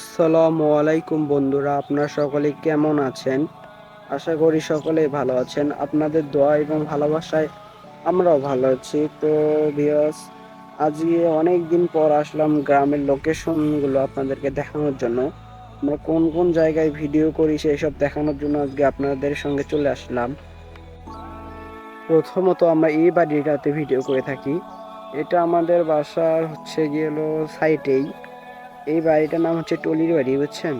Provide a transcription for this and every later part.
আসসালামু আলাইকুম বন্ধুরা, আপনারা সকলে কেমন আছেন? আশা করি সকলেই ভালো আছেন। আপনাদের দোয়া এবং ভালোবাসায় আমরাও ভালো আছি। তো ভিউয়ার্স আজকে অনেক দিন পর আসলাম গ্রামের লোকেশনগুলো আপনাদেরকে দেখানোর জন্য। আমরা কোন কোন জায়গায় ভিডিও করি সেই সব দেখানোর জন্য আজকে আপনাদের সঙ্গে চলে আসলাম। প্রথমত আমরা এই বাড়িটাতে ভিডিও করে থাকি। এটা আমাদের বাসার হচ্ছে গেলো সাইটেই এই বাড়িটার নাম হচ্ছে টলির বাড়ি, বুঝছেন?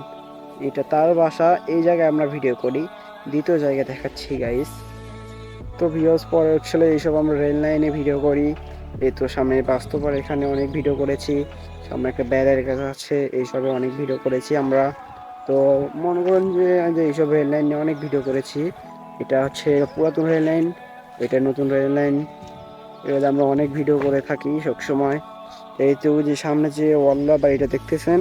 এটা তার বাসা, এই জায়গায় আমরা ভিডিও করি। দ্বিতীয় জায়গায় দেখাচ্ছি গাইস তো ভিউজ পরে হচ্ছিল এইসব আমরা রেল লাইনে ভিডিও করি। এই তো সামনে বাস্তবার এখানে অনেক ভিডিও করেছি। সামনে একটা ব্যারের কাছে আছে, এইসবে অনেক ভিডিও করেছি আমরা। তো মনে করেন যে যে এইসব রেল লাইনে অনেক ভিডিও করেছি। এটা হচ্ছে পুরাতন রেল লাইন এটা নতুন রেল লাইন এগুলো আমরা অনেক ভিডিও করে থাকি সবসময়। এই তো যে সামনে যে ওয়াল্লা বাড়িটা দেখতেছেন,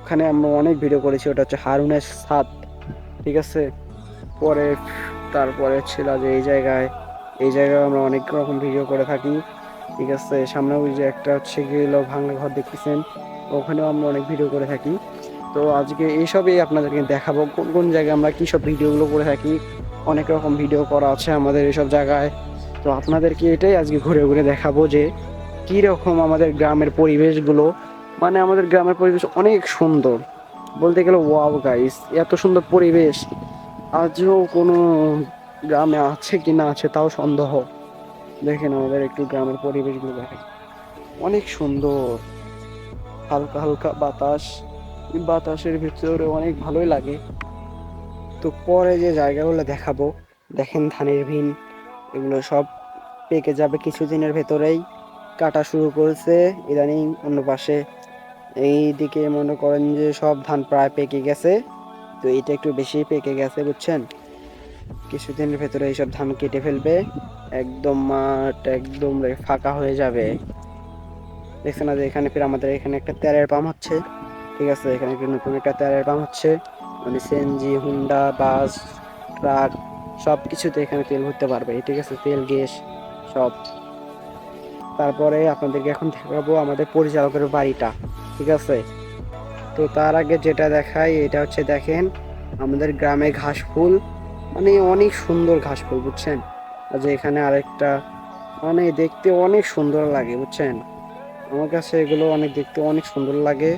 ওখানে আমরা অনেক ভিডিও করেছি, ওটা হচ্ছে হারুনের সাদ, ঠিক আছে? পরে তারপরে ছিল যে এই জায়গায় এই জায়গায় আমরা অনেক রকম ভিডিও করে থাকি, ঠিক আছে? সামনে ওই যে একটা হচ্ছে গেলো ভাঙা ঘর দেখতেছেন, ওখানেও আমরা অনেক ভিডিও করে থাকি। তো আজকে এইসবই আপনাদেরকে দেখাবো, কোন কোন জায়গায় আমরা কী সব ভিডিওগুলো করে থাকি, অনেক রকম ভিডিও করা আছে আমাদের এইসব জায়গায়। তো আপনাদেরকে এটাই আজকে ঘুরে ঘুরে দেখাবো যে কী রকম আমাদের গ্রামের পরিবেশগুলো? মানে আমাদের গ্রামের পরিবেশ অনেক সুন্দর। বলতে গেলে ওয়াও গাইস এত সুন্দর পরিবেশ। আজও কোনো গ্রামে আছে কি না আছে তাও সন্দেহ। দেখেন আমাদের একটু গ্রামের পরিবেশগুলো দেখেন। অনেক সুন্দর। হালকা হালকা বাতাস। বাতাসের ভিতরে অনেক ভালোই লাগে। তো পরে যে জায়গাগুলো দেখাবো, দেখেন ধানের ভিন, এগুলো সব পেকে যাবে কিছুদিনের ভেতরেই। কাটা শুরু করেছে, ইদানিং অন্য পাশে এই দিকে মনে করেন যে সব ধান প্রায় পেকে গেছে, তো এটা একটু বেশি পেকে গেছে, বুঝছেন? কিছুদিনের ভেতরে এইসব ধান কেটে ফেলবে, একদম মাঠ একদম ফাঁকা হয়ে যাবে। দেখছেন না যে এখানে ফির আমাদের এখানে একটা তেলের পাম্প হচ্ছে, ঠিক আছে? এখানে একটা নতুন একটা তেলের পাম্প হচ্ছে মানে সিএনজি হুন্ডা বাস, ট্রাক সব কিছুতে এখানে তেল ভরতে পারবে, ঠিক আছে? তেল, গ্যাস, সব। তারপরে আপনাদেরকে এখন দেখাবো আমাদের পরিচালকের বাড়িটা, ঠিক আছে? তো তার আগে যেটা দেখাই, এটা হচ্ছে দেখেন, আমাদের গ্রামে ঘাস ফুল মানে অনেক সুন্দর ঘাস ফুল, বুঝছেন? যে এখানে আরেকটা মানে দেখতে অনেক সুন্দর লাগে, বুঝছেন? আমার কাছে এগুলো অনেক দেখতে অনেক সুন্দর লাগে,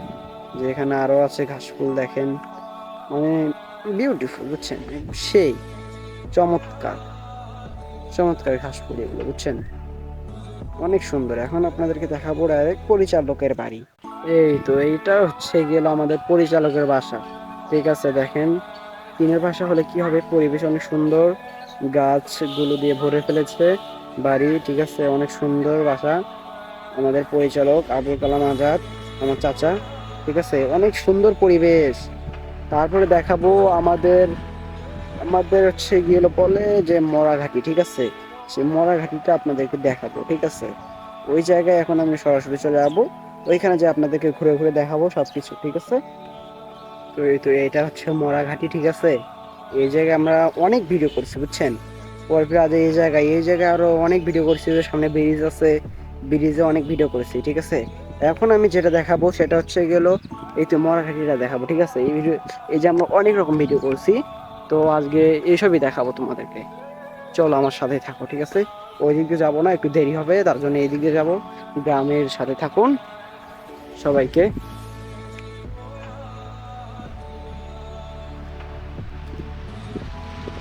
যে এখানে আরও আছে ঘাস ফুল, দেখেন। মানে বিউটিফুল বুঝছেন? সেই চমৎকার চমৎকার ঘাস ফুল এগুলো, বুঝছেন? অনেক সুন্দর। এখন আপনাদেরকে দেখাবো ডাইরেক্ট পরিচালকের বাড়ি। এই তো এইটা হচ্ছে গেল আমাদের পরিচালকের বাসা। ঠিক আছে, দেখেন। টিনের বাসা হলে কি হবে? পরিবেশ অনেক সুন্দর। গাছগুলো দিয়ে ভরে ফেলেছে বাড়ি, ঠিক আছে? অনেক সুন্দর বাসা। আমাদের পরিচালক আবুল কালাম আজাদ, আমার চাচা, ঠিক আছে? অনেক সুন্দর পরিবেশ। তারপরে দেখাবো আমাদের আমাদের হচ্ছে গিয়ে বলে যে মরাঘাটি, ঠিক আছে? সেই মরাঘাটিটা আপনাদেরকে দেখাবো, ঠিক আছে? ওই জায়গায় এখন আমি সরাসরি চলে যাব। ওইখানে যে আপনাদেরকে ঘুরে ঘুরে দেখাবো সব কিছু ঠিক আছে? তো এই তো এটা হচ্ছে মরাঘাটি, ঠিক আছে? এই জায়গায় আমরা অনেক ভিডিও করছি, বুঝছেন? পরপর আজ এই জায়গায় এই জায়গায় আরও অনেক ভিডিও করছি যে সামনে ব্রিজ আছে, ব্রিজে অনেক ভিডিও করেছি, ঠিক আছে? এখন আমি যেটা দেখাবো সেটা হচ্ছে গেল, এই তো মরাঘাটিটা দেখাবো, ঠিক আছে? এই ভিডিও এই যে আমরা অনেক রকম ভিডিও করছি, তো আজকে এইসবই দেখাবো তোমাদেরকে। চলো আমার সাথে থাকো, ঠিক আছে? ওই দিকে যাব না, একটু দেরি হবে, তার জন্য এই দিকে যাব। গ্রামের সাথে থাকুন সবাইকে।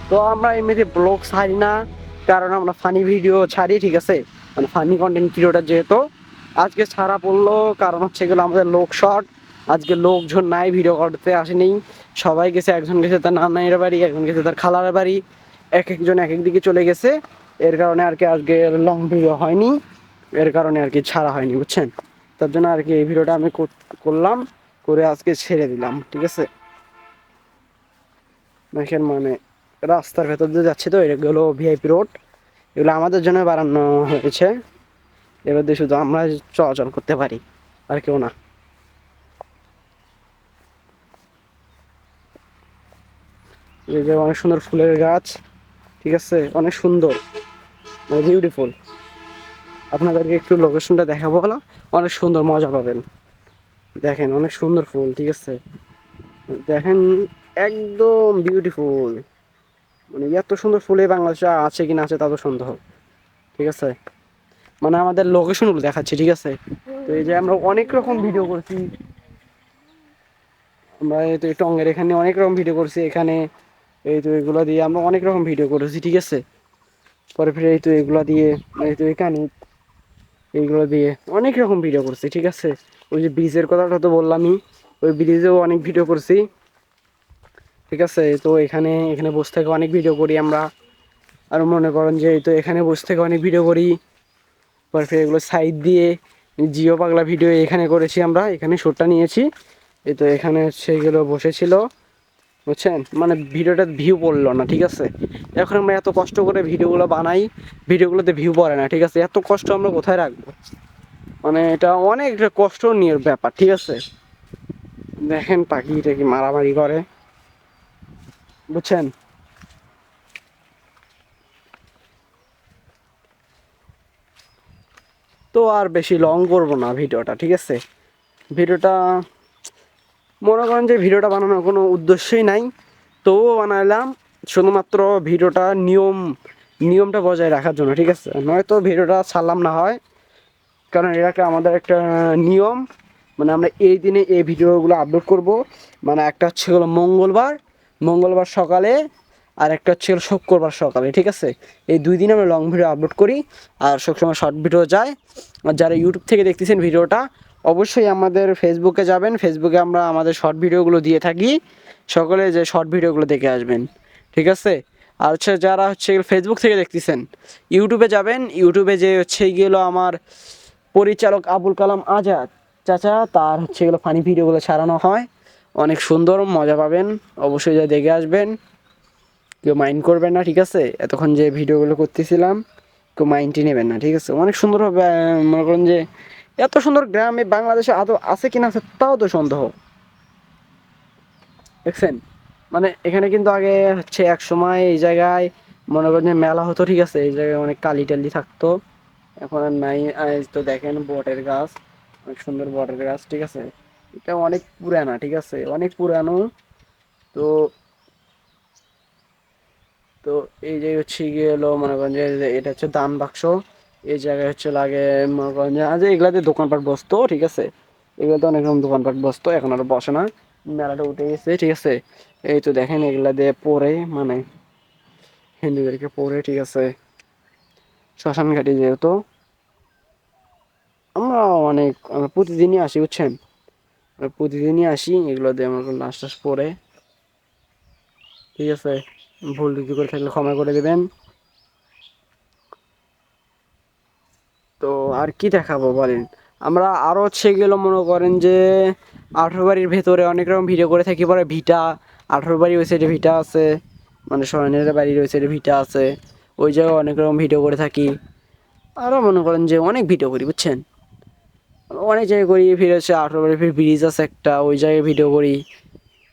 তো আমরা এমনিতে ব্লগ ছাড়ি না, কারণ আমরা ফানি ভিডিও ছাড়ি, ঠিক আছে? মানে ফানি কন্টেন্ট ভিডিওটা যেহেতু। আজকে ছাড়া পড়ল, কারণ হচ্ছে এগুলো আমাদের লোক শট আজকে লোকজন নাই ভিডিও করতে আসেনি। সবাই গেছে, একজন গেছে তার নানাইয়ের বাড়ি, একজন গেছে তার খালার বাড়ি। এক একজন এক এক দিকে চলে গেছে। এর কারণে আর কি আজকে লং ভিডিও হয়নি। এর কারণে আর কি ছাড়া হয়নি, বুঝছেন? তার জন্য আর কি এই ভিডিওটা আমি করলাম, করে আজকে ছেড়ে দিলাম, ঠিক আছে? দেখেন মানে রাস্তার ভেতর দিয়ে যাচ্ছে তো এগুলো ভিআইপি রোড এগুলো আমাদের জন্য বাড়ানো হয়েছে। এবার দিয়ে শুধু আমরা চলাচল করতে পারি, আর কেউ না। অনেক সুন্দর ফুলের গাছ। ঠিক আছে? অনেক সুন্দর। মানে বিউটিফুল আপনাদেরকে একটু লোকেশনটা দেখাবো না? অনেক সুন্দর, মজা পাবেন। দেখেন, অনেক সুন্দর ফুল, ঠিক আছে? দেখেন, একদম বিউটিফুল মানে এত সুন্দর ফুল বাংলাদেশে আছে কি না আছে তা তো সন্দেহ, ঠিক আছে? মানে আমাদের লোকেশনগুলো দেখাচ্ছি, ঠিক আছে? তো এই যে আমরা অনেক রকম ভিডিও করছি। আমরা তো টঙ্গের এখানে অনেক রকম ভিডিও করছি, এখানে এই তো এগুলো দিয়ে আমরা অনেক রকম ভিডিও করেছি, ঠিক আছে? পরে ফিরে এই তো এগুলো দিয়ে, এই তো এখানে এইগুলো দিয়ে অনেক রকম ভিডিও করছি, ঠিক আছে? ওই যে ব্রিজের কথাটা তো বললামই, ওই ব্রিজেও অনেক ভিডিও করছি, ঠিক আছে? তো এখানে এখানে বসে থেকে অনেক ভিডিও করি আমরা। আর মনে করেন যে এই তো এখানে বসে থেকে অনেক ভিডিও করি। পরে ফিরে এগুলো সাইড দিয়ে জিও পাগলা ভিডিও এখানে করেছি আমরা, এখানে শ্যুটটা নিয়েছি। এই তো এখানে সেইগুলো বসেছিল। বুঝছেন? মানে ভিডিওটা ভিউ পড়ল না, ঠিক আছে? এখন আমরা এত কষ্ট করে ভিডিওগুলো বানাই, ভিডিওগুলোতে ভিউ পড়ে না, ঠিক আছে? এত কষ্ট আমরা কোথায় রাখব? মানে এটা অনেক কষ্ট নিয়ে ব্যাপার, ঠিক আছে? দেখেন পাখিটা কি মারামারি করে, বুঝছেন? তো আর বেশি লং করব না ভিডিওটা, ঠিক আছে? ভিডিওটা মনে করেন যে ভিডিওটা বানানোর কোনো উদ্দেশ্যই নাই। তবুও বানালাম শুধুমাত্র ভিডিওটা নিয়ম, নিয়মটা বজায় রাখার জন্য, ঠিক আছে? নয়তো ভিডিওটা ছাড়লাম না হয়, কারণ এটাকে আমাদের একটা নিয়ম। মানে আমরা এই দিনে এই ভিডিওগুলো আপলোড করব। মানে একটা হচ্ছে হলো মঙ্গলবার মঙ্গলবার সকালে, আর একটা হচ্ছে শুক্রবার সকালে, ঠিক আছে? এই দুই দিন আমরা লং ভিডিও আপলোড করি, আর সবসময় শর্ট ভিডিও যায়। আর যারা ইউটিউব থেকে দেখতেছেন ভিডিওটা অবশ্যই আমাদের ফেসবুকে যাবেন। ফেসবুকে আমরা আমাদের শর্ট ভিডিওগুলো দিয়ে থাকি। সকলে যে শর্ট ভিডিওগুলো দেখে আসবেন। ঠিক আছে? আর হচ্ছে যারা হচ্ছে ফেসবুক থেকে দেখতেছেন ইউটিউবে যাবেন। ইউটিউবে যে হচ্ছে গেলো আমার পরিচালক আবুল কালাম আজাদ। চাচা, তার হচ্ছে এগুলো ফানি ভিডিওগুলো ছাড়ানো হয়। অনেক সুন্দর, মজা পাবেন। অবশ্যই যা দেখে আসবেন। কেউ মাইন্ড করবেন না, ঠিক আছে? এতক্ষণ যে ভিডিওগুলো করতেছিলাম, কেউ মাইন্ডই নেবেন না, ঠিক আছে? অনেক সুন্দরভাবে মনে করেন যে এত সুন্দর গ্রামে বাংলাদেশে আদৌ আছে কিনা আছে তাও তো সন্দেহ। দেখছেন? মানে এখানে কিন্তু আগে হচ্ছে এক সময় এই জায়গায় মনে করেন যে মেলা হতো, ঠিক আছে? এই জায়গায় অনেক কালি টালি থাকতো। এখন আর নাই। তো দেখেন বটের গাছ, অনেক সুন্দর বটের গাছ, ঠিক আছে? এটা অনেক পুরানা, ঠিক আছে? অনেক পুরানো। তো তো এই যে হচ্ছে গিয়ে হলো মনে করেন যে এটা হচ্ছে দান বাক্স। এই জায়গায় হচ্ছে লাগে, মনে করেন যে এগুলাতে দোকানপাট বসতো, ঠিক আছে? এগুলোতে অনেক রকম দোকানপাট বসতো, এখন আর বসে না। মেলাটা উঠে গেছে, ঠিক আছে? এই তো দেখেন এগুলা দিয়ে পরে মানে হিন্দুদেরকে পরে, ঠিক আছে? শ্মশান ঘাটি যেহেতু, আমরা অনেক, আমরা প্রতিদিনই আসি, বুঝছেন? প্রতিদিনই আসি, এগুলো দিয়ে আমরা লাশ টাস পরে। ঠিক আছে? ভুল ত্রুটি করে থাকলে ক্ষমা করে দেবেন। তো আর কি দেখাবো বলেন? আমরা আরও হচ্ছে গেলো মনে করেন যে, আঠেরো বাড়ির ভেতরে অনেক রকম ভিডিও করে থাকি, পরে ভিটা, আঠেরো বাড়ি ওই সাইডে ভিটা আছে মানে সয়নের বাড়ির ওই সাইডে ভিটা আছে, ওই জায়গায় অনেক রকম ভিডিও করে থাকি। আরও মনে করেন যে অনেক ভিডিও করি, বুঝছেন? অনেক জায়গায় করি, ফির হচ্ছে আঠেরো বাড়ি ফির ব্রিজ আছে একটা, ওই জায়গায় ভিডিও করি।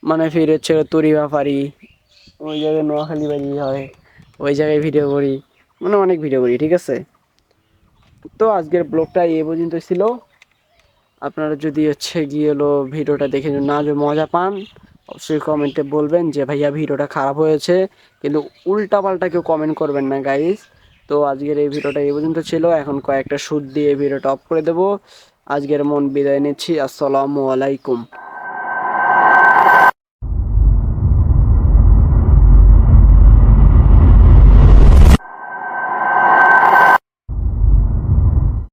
মানে ফির হচ্ছে তরি ব্যাপারি, ওই জায়গায় নোয়াখালী বাড়ি হয়, ওই জায়গায় ভিডিও করি মানে অনেক ভিডিও করি, ঠিক আছে? তো আজকের ব্লগটা এ পর্যন্ত ছিল। আপনারা যদি হচ্ছে গিয়ে হলো ভিডিওটা দেখে না যে মজা পান, অবশ্যই কমেন্টে বলবেন যে, ভাইয়া, ভিডিওটা খারাপ হয়েছে। কিন্তু উল্টা পাল্টা কেউ কমেন্ট করবেন না গাইস তো আজকের এই ভিডিওটা এই পর্যন্ত ছিল। এখন কয়েকটা সুদ দিয়ে ভিডিওটা অফ করে দেবো। আজকের মন বিদায় নিচ্ছি। আসসালামু আলাইকুম।